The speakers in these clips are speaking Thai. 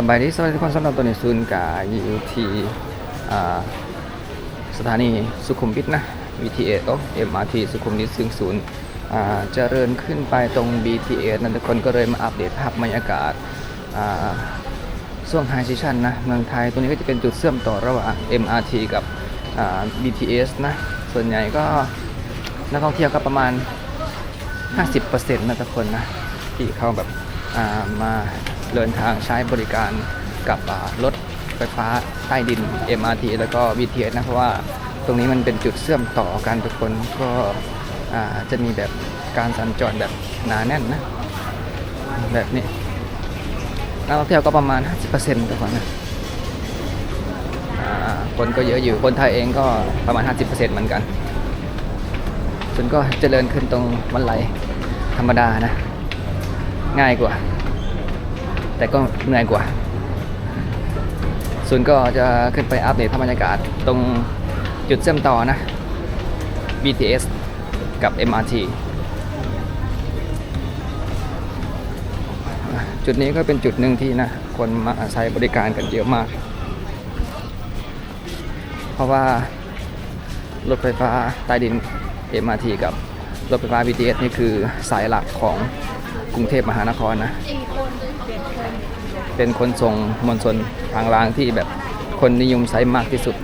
สบายดีสวัสดีทุกคนสำหรับตัวนี้ซูนย์กาอยู่ที่สถานีสุขุมวิทนะ BTS โอ้ MRT สุขุมวิทซึ่งศูนย์เจริญขึ้นไปตรง BTS นั่นทุกคนก็เลยมาอัปเดตภาพบรรยากาศช่วงไฮซีชันนะเมืองไทยตัวนี้ก็จะเป็นจุดเชื่อมต่อระหว่าง MRT กับ BTS นะ ส่วนใหญ่ก็นักท่องเที่ยวก็ประมาณ 50%นะทุกคนนะที่เขาแบบามา เดินทางใช้บริการกับรถไฟฟ้าใต้ดิน MRT แล้วก็ BTS นะเพราะว่าตรงนี้มันเป็นจุดเชื่อมต่อกันทุกคนก็จะมีแบบการสัญจรแบบหนาแน่นนะแบบนี้นักท่องเที่ยวก็ประมาณ 50%ทุกคนนะอ่าคนก็เยอะอยู่คนไทยเองก็ประมาณ 50%เหมือนกันส่วนก็เจริญขึ้นตรงวันไหลธรรมดานะ ง่ายกว่า แต่ก็เหนื่อยกว่า ส่วนก็จะขึ้นไปอัปเดตภาพบรรยากาศตรงจุดเชื่อมต่อนะ BTS กับ MRT จุดนี้ก็เป็นจุดหนึ่งที่นะคนมาใช้บริการกันเยอะมาก เพราะว่ารถไฟฟ้าใต้ดิน MRT กับรถไฟฟ้า BTS นี่คือสายหลักของกรุงเทพมหานครนะ เป็นคนส่งมวลชนทางรางที่แบบคนนิยมใช้มากที่สุด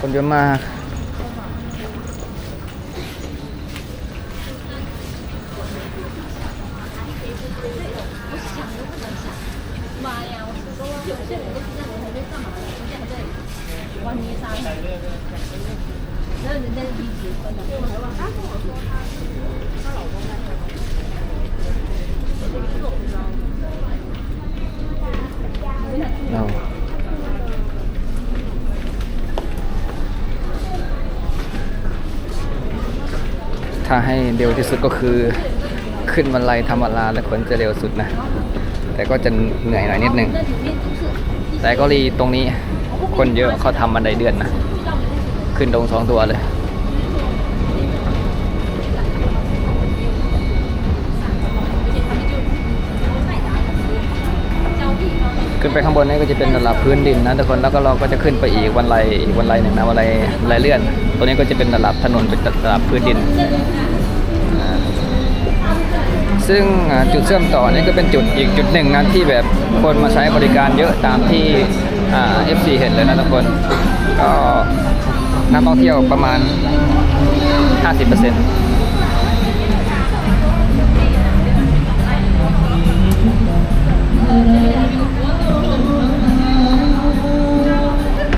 คนเยอะมาก ถ้าให้เร็วที่สุดก็คือขึ้นบันไลธรรมนาและคนจะเร็วสุดนะ แต่ก็จะเหนื่อยหน่อยนิดนึง แต่ก็รีตรงนี้คนเยอะเขาทำบันไดเดือนนะ ขึ้นตรงสองตัวเลย ขึ้นไปข้างบนนี่ก็จะเป็นระดับพื้นดินนะทุกคนแล้วก็เราก็จะขึ้นไปอีกวันไลอีกวันไลหนึ่งนะวันไลไลเลื่อน ตัวนี้ก็จะเป็นระดับถนนเป็นระดับพื้นดิน ซึ่งจุดเชื่อมต่อนี่ก็เป็นจุดอีกจุดหนึ่งนะที่แบบคนมาใช้บริการเยอะตามที่เอ่า FC เห็นเลยนะทุกคนก็นักท่องเที่ยวประมาณ 50%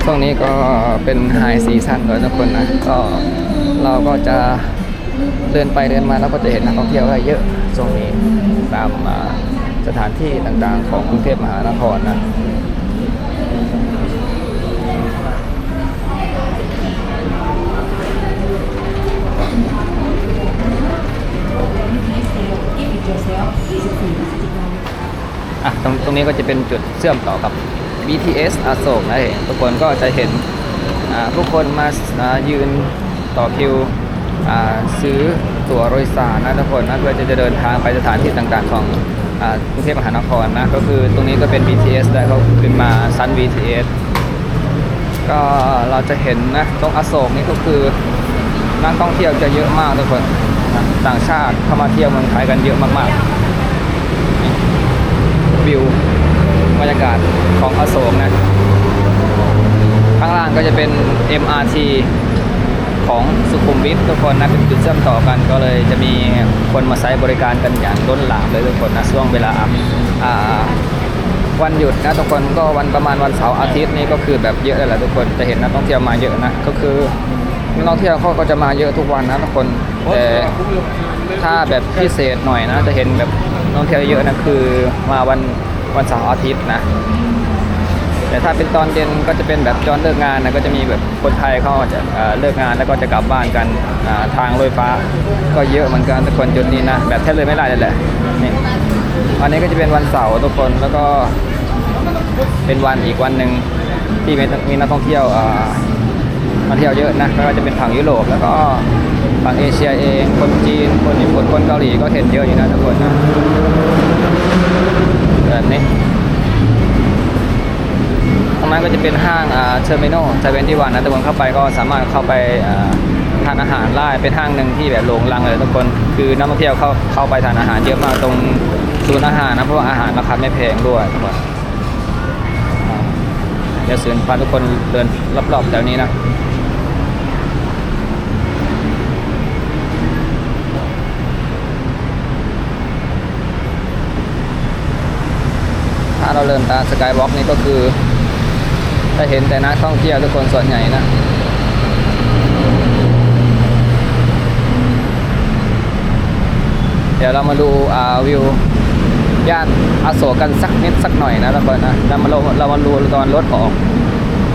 ช่วงนี้ก็เป็นไฮซีซั่นเลยทุกคนนะก็เราก็จะเดินไปเดินมาแล้วก็จะเห็นนักท่องเที่ยวเยอะช่วงนี้ตามสถานที่ต่างๆของกรุงเทพมหานครนะอะตรงตรงนี้ก็จะเป็นจุดเชื่อมต่อกับ BTS อโศกนะเองทุกคนก็จะเห็นผู้คนมายืนต่อคิวซื้อตั๋วโดยสารนะทุกคนนะเพื่อจะจะเดินทางไปสถานที่ต่างๆของกรุงเทพมหานครนะก็คือตรงนี้ก็เป็น BTS แล้วก็ขึ้นมาซัน BTS ก็เราจะเห็นนะตรงอโศกนี่ก็คือนักท่องเที่ยวจะเยอะมากทุกคนต่างชาติเข้ามาเที่ยวเมืองไทยกันเยอะมากๆวิว บรรยากาศของอโศกนะ ข้างล่างก็จะเป็น MRT ของสุขุมวิททุกคนนะเป็นจุดเชื่อมต่อกันก็เลยจะมีคนมาใช้บริการกันอย่างล้นหลามเลยทุกคนนะช่วงเวลาวันหยุดนะทุกคนก็วันประมาณวันเสาร์อาทิตย์นี้ก็คือแบบเยอะเลยแหละทุกคนจะเห็นนักท่องเที่ยวมาเยอะนะก็คือนักท่องเที่ยวเขาก็จะมาเยอะทุกวันนะทุกคนแต่ถ้าแบบพิเศษหน่อยนะจะเห็นแบบนักท่องเที่ยวเยอะนะคือมาวัน วันเสาร์อาทิตย์นะ แต่ถ้าเป็นตอนเย็นก็จะเป็นแบบจอนเลิกงานนะก็จะมีแบบคนไทยเขาจะเลิกงานแล้วก็จะกลับบ้านกันทางรถไฟฟ้า ก็เยอะเหมือนกันทุกคนจุดนี้นะแบบแทบเลยไม่ได้เลยแหละนี่วันนี้ก็จะเป็นวันเสาร์ทุกคนแล้วก็เป็นวันอีกวันหนึ่งที่มีนักท่องเที่ยวมาเที่ยวเยอะนะไม่ว่าจะเป็นฝั่งยุโรปแล้วก็ฝั่งเอเชียเอง คนจีน คนญี่ปุ่น คนเกาหลีก็เห็นเยอะอยู่นะทุกคนนะ แบบนี้ตรงนั้นก็จะเป็นห้างอ่าเทอร์มินอลเซเวนที่วันนะทุกคนเข้าไปก็สามารถเข้าไปทานอาหารได้เป็นห้างหนึ่งที่แบบโรงลังเลยทุกคน คือนักท่องเที่ยวเข้าเข้าไปทานอาหารเยอะมากตรงศูนย์อาหารนะเพราะว่าอาหารราคาไม่แพงด้วยทุกคนเดี๋ยวเสือนพาทุกคนเดินรอบๆแถวนี้นะาเราเดินตามสกายวอล์กนี่ก็คือจะเห็นแต่นักท่องเที่ยวทุกคนส่วนใหญ่นะเดี๋ยวเรามาดูอ่าวิวย่านอโศกกันสักนิดสักหน่อยนะทุกคนนะเรามาเรามาดูตอนรถออก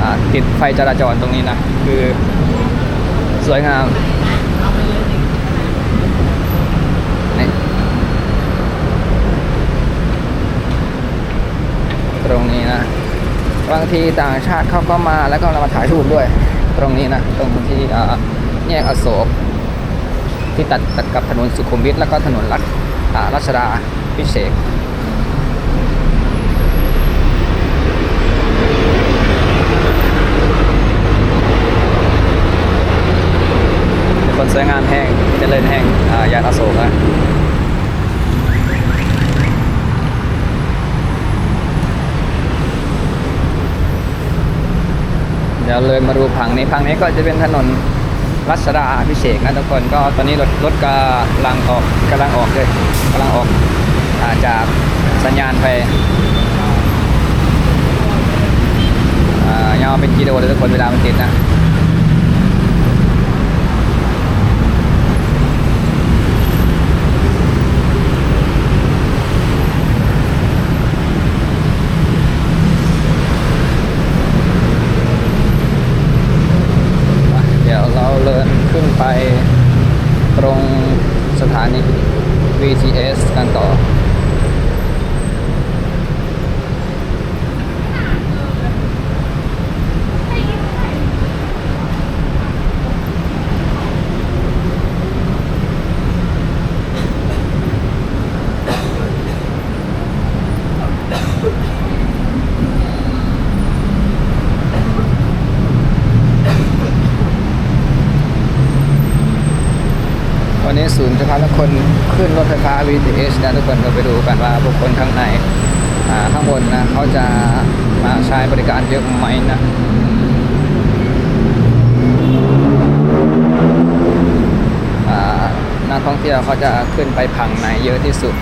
อ่าติดไฟจราจรตรงนี้นะ คือสวยงามนี่ ตรงนี้นะบางทีต่างชาติเขาก็มาแล้วก็เรามาถ่ายรูปด้วย ตรงนี้นะตรงที่แยกอโศกที่ตัดตัดกับถนนสุขุมวิทแล้วก็ถนนรัชรัชดาพิเศษคนสวยงามแห้งเจริญแห้งอ่ายานอโศกนะ ดี๋ยวเลยมาดูผังนี้ผังนี้ก็จะเป็นถนนรัชดาพิเศษนะทุกคนก็ตอนนี้รถรถกำลังออกกำลังออกเลยกำลังออกอาจากสัญญาณไปอ่ายาวเป็นกิโลเลยทุกคนเวลามันติดนะเดี๋ยวเราเดินขึ้น ไปตรงสถานี VTS กันต่อ วั นนี้ศูนย์จะพาทุกคนขึ้นรถไฟฟ้า BTS นะทุกคนก็ไปดูกันว่าบุคคลข้างในข้างบนนะเขาจะมาใช้บริการเยอะไหมนะนักท่องเที่ยวเขาจะขึ้นไปผังไหนเยอะที่สุด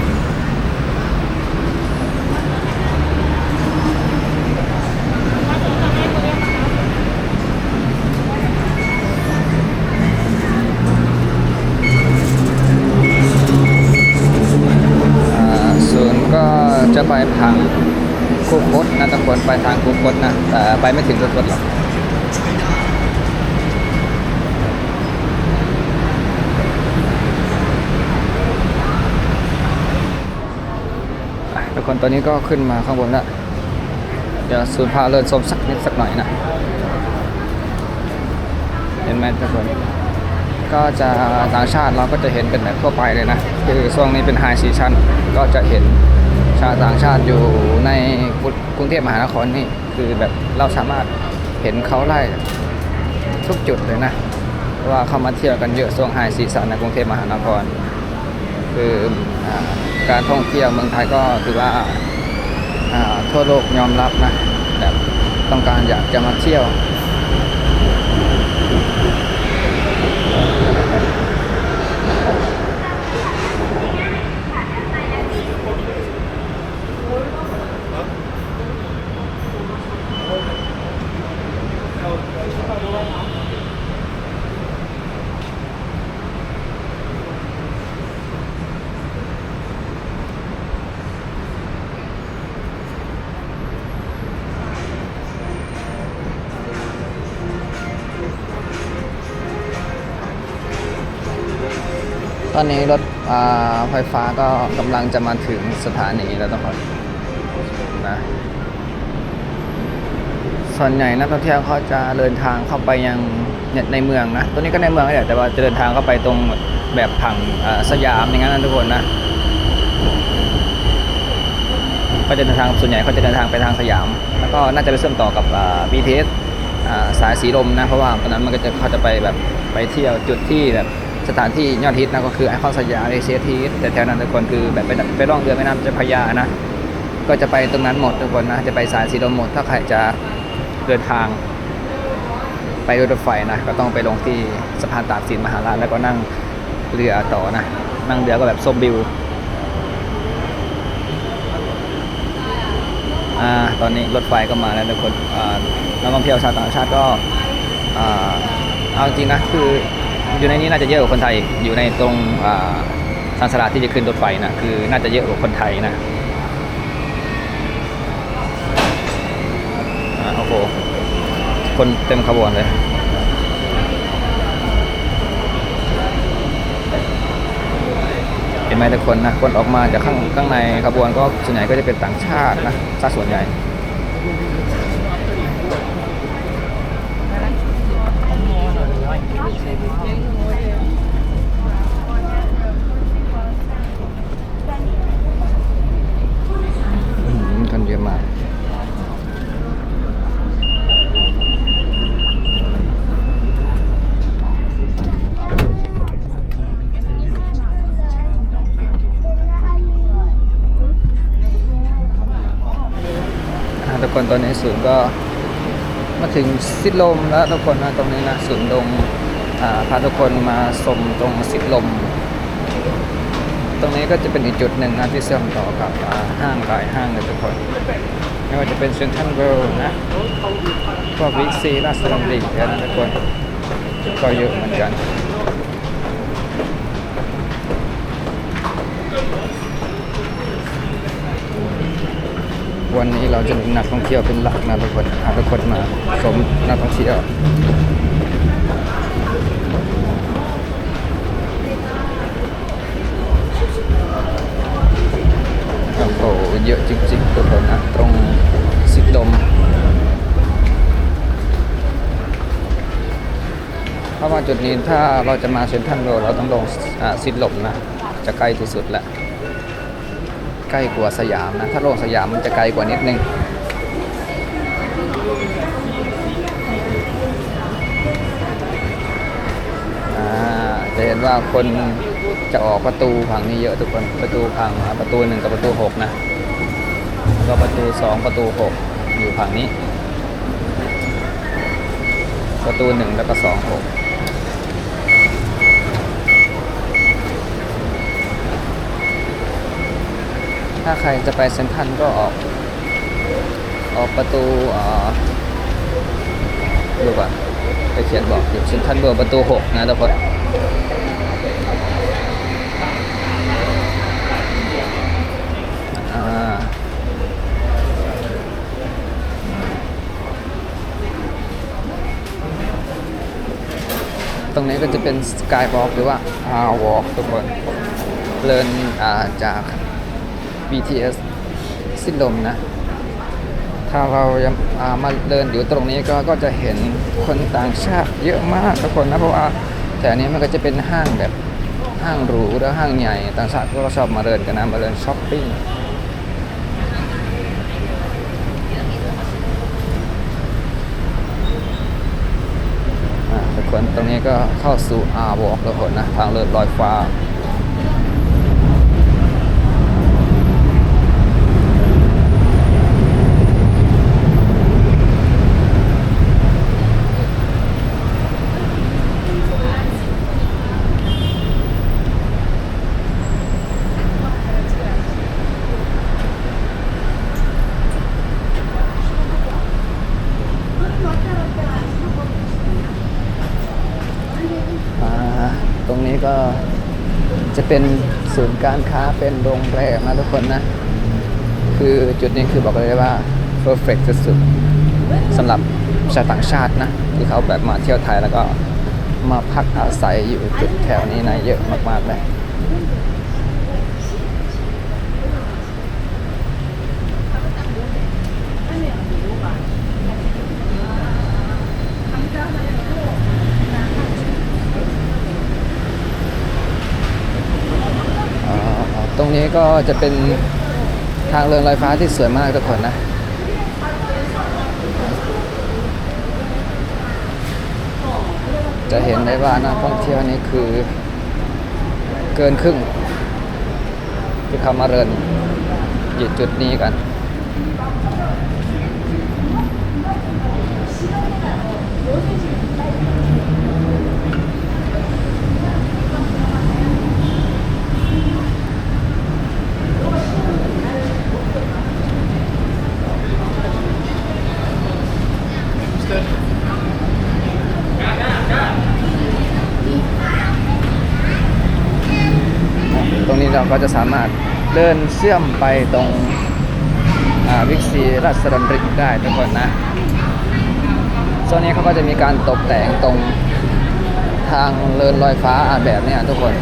จะไปทางคูคตนะทุกคนไปทางคูคตนะแต่ไปไม่ถึงคูคตหรอกทุกคนตอนนี้ก็ขึ้นมาข้างบนแล้วเดี๋ยวศูนพาเลินชมสักนิดสักหน่อยนะเห็นไหมทุกคนก็จะต่างชาติเราก็จะเห็นเป็นแบบทั่วไปเลยนะ คือช่วงนี้เป็นไฮซีชันก็จะเห็น ชาวต่างชาติอยู่ในกรุงเทพมหานครนี่คือแบบเราสามารถเห็นเขาไล่ทุกจุดเลยนะว่าเขามาเที่ยวกันเยอะช่วงไฮซีซั่นในกรุงเทพมหานคร คืออการท่องเที่ยวเมืองไทยก็ถือว่าทั่วโลกยอมรับนะแบบต้องการอยากจะมาเที่ยว ตอนนี้รถไฟฟ้าก็กำลังจะมาถึงสถานีแล้วทุกคนนะ ส่วนใหญ่นักท่องเที่ยวเขาจะเดินทางเข้าไปยังในเมืองนะตัวนี้ก็ในเมืองแหละแต่ว่าจะเดินทางเข้าไปตรงแบบผังสยามอย่างนั้นนะทุกคนนะก็จะเดินทางส่วนใหญ่เขาจะเดินทางไปทางสยาม แล้วก็น่าจะไปเชื่อมต่อกับอ่า BTS อ่าสายสีลมนะเพราะว่าตอนนั้นมันก็จะเขาจะไปแบบไปเที่ยวจุดที่แบบสถานที่ยอดฮิตนะก็คือไอคอนสยามเอเชียทีแต่แถวนั้นทุกคนคือแบบไปไปล่องเรือแม่น้ำเจ้าพระยานะก็จะไปตรงนั้นหมดทุกคนนะจะไปสายสีลมหมดถ้าใครจะ เดินทาง ไปรถไฟนะ ก็ต้องไปลงที่สะพานตากสินมหาราชแล้วก็นั่งเรือต่อนะ นั่งเรือก็แบบชมวิวอ่าตอนนี้รถไฟก็มาแล้วทุกคนนักท่องเที่ยวชาวต่างชาติก็อ่าเอาจริงนะคืออยู่ในนี้น่าจะเยอะกว่าคนไทยอยู่ในตรงอ่าทางสลาที่จะขึ้นรถไฟนะคือน่าจะเยอะกว่าคนไทยนะ อ่าโอ้โห คนเต็มขบวนเลยเห็นไหมทุกคนนะคนออกมาจากข้างข้างในขบวนก็ส่วนใหญ่ก็จะเป็นต่างชาตินะซะส่วนใหญ่ อืมคนเยอะมาก อ่า ทุกคนตอนนี้ศูนย์ก็มาถึงสิทธิลมแล้วทุกคนนะตรงนี้นะศูนย์ลงพาทุกคนมาชมตรงสิทธิลม ตรงนี้ก็จะเป็นอีกจุดหนึ่งนะที่เชื่อมต่อกับห้างหลายห้างเลยทุกคนไม่ว่าจะเป็นเซ็นทรัลเวิลด์นะพวกวิกซีราชดำริเนี่ยนะทุกคนก็เยอะเหมือนกัน วันนี้เราจะมีนักท่องเที่ยวเป็นหลักนะทุกคนพาทุกคนมาชมนักท่องเที่ยวโอ้โหเยอะจริงๆทุกคนนะตรงสิดลมเพราะว่าจุดนี้ถ้าเราจะมาเซ็นทรัลโรเราต้องลงสิดลมนะ จะใกล้ที่สุดแหละ ใกล้กว่าสยามนะ ถ้าลงสยามมันจะไกลกว่านิดนึงอ่าจะเห็นว่าคนจะออกประตูฝั่งนี้เยอะทุกคนประตูฝั่งประตูหนึ่งกับประตูหกนะแล้วก็ประตูสองประตูหกอยู่ฝั่งนี้ ประตูหนึ่งแล้วก็สองหก ถ้าใครจะไปเซนทรัลก็ออก ออกประตูอ่อดูก่อนไปเขียนบอกอยู่เซนทรัลเบอร์ประตูหกนะทุกคนตรงนี้ก็จะเป็นสกายวอล์กหรือว่าอาวอล์กทุกคนเดินอ่าจาก BTS สิ้นลมนะ ถ้าเรายังอ่ามาเดินอยู่ตรงนี้ก็ก็จะเห็นคนต่างชาติเยอะมากทุกคนนะเพราะว่าแต่อันนี้มันก็จะเป็นห้างแบบห้างหรูแล้วห้างใหญ่ต่างชาติก็ชอบมาเดินกันนะมาเดินช้อปปิ้งทุกคนตรงนี้ก็เข้าสู่อาวอล์กทุกคนนะทางเลิศลอยฟ้า อ่าต รงนี้ก็จะเป็นศูนย์การค้าเป็นโรงแรมนะทุกคนนะ คือจุดนี้คือบอกเลยว่า perfect สุดๆสำหรับชาวต่างชาตินะ ที่เขาแบบมาเที่ยวไทยแล้วก็มาพักอาศัยอยู่จุดแถวนี้นะเยอะมากๆเลย อ่าต รงนี้ก็จะเป็นทางเรือนลอยฟ้าที่สวยมากทุกคนนะ จะเห็นได้ว่านักท่องเที่ยวนี้คือเกินครึ่งที่เขามาเรินอยู่จุดนี้กัน ก็จะสามารถเดินเชื่อมไปตรงวิกซีรัสดำริได้ทุกคนนะโซนนี้เขาก็จะมีการตกแต่งตรงทางเลินลอยฟ้าแบบนี้ทุกคน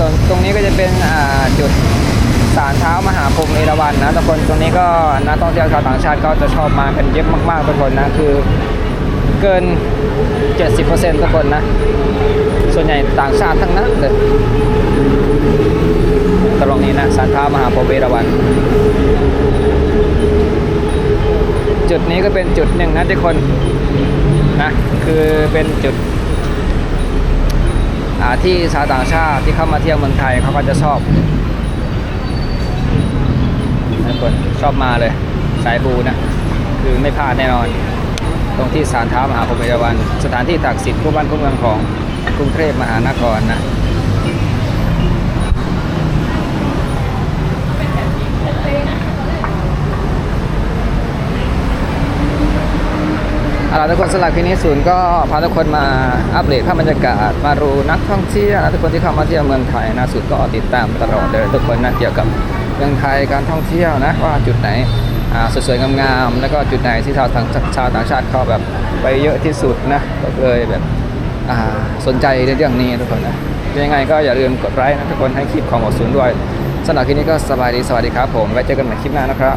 ตรงตรงนี้ก็จะเป็นอ่าจุดศาลเท้ามหาพรหมเอราวัณนะทุกคนตรงนี้ก็นักท่องเที่ยวชาวต่างชาติก็จะชอบมากันเยอะมากๆทุกคนนะคือเกิน 70%ทุกคนนะ ส่วนใหญ่ต่างชาติทั้งนั้นเลยตรงนี้นะศาลเท้ามหาพรหมเอรวัณจุดนี้ก็เป็นจุดหนึ่งนะทุกคนนะคือเป็นจุดที่ชาวต่างชาติที่เข้ามาเที่ยวเมืองไทยเขาก็จะชอบทุกคนชอบมาเลย สายบูนะคือไม่พลาดแน่นอน ตรงที่ศาลเท้ามหาพรหมเอราวัณสถานที่ศักดิ์สิทธิ์คู่บ้านคู่เมืองของกรุงเทพมหานครนะเอาล่ะทุกคนสำหรับคลิปนี้ศูนย์ก็พาทุกคนมาอัปเดตภาพบรรยากาศ มาดูนักท่องเที่ยวนะทุกคนที่เข้ามาเที่ยวเมืองไทยนะศูนย์ก็ติดตามตลอดเลยทุกคนนะเกี่ยวกับเมืองไทยการท่องเที่ยวนะว่าจุดไหน สวยๆงามๆแล้วก็จุดไหนที่ชาวต่างชาวต่างชาติเขาแบบไปเยอะที่สุดนะก็เลยแบบสนใจในเรื่องนี้ทุกคนนะยังไงก็อย่าลืมกดไลค์นะทุกคนให้คลิปของหมอศูนย์ด้วยสำหรับคลิปนี้ก็สบายดีสวัสดีครับผมไว้เจอกันใหม่คลิปหน้านะครับ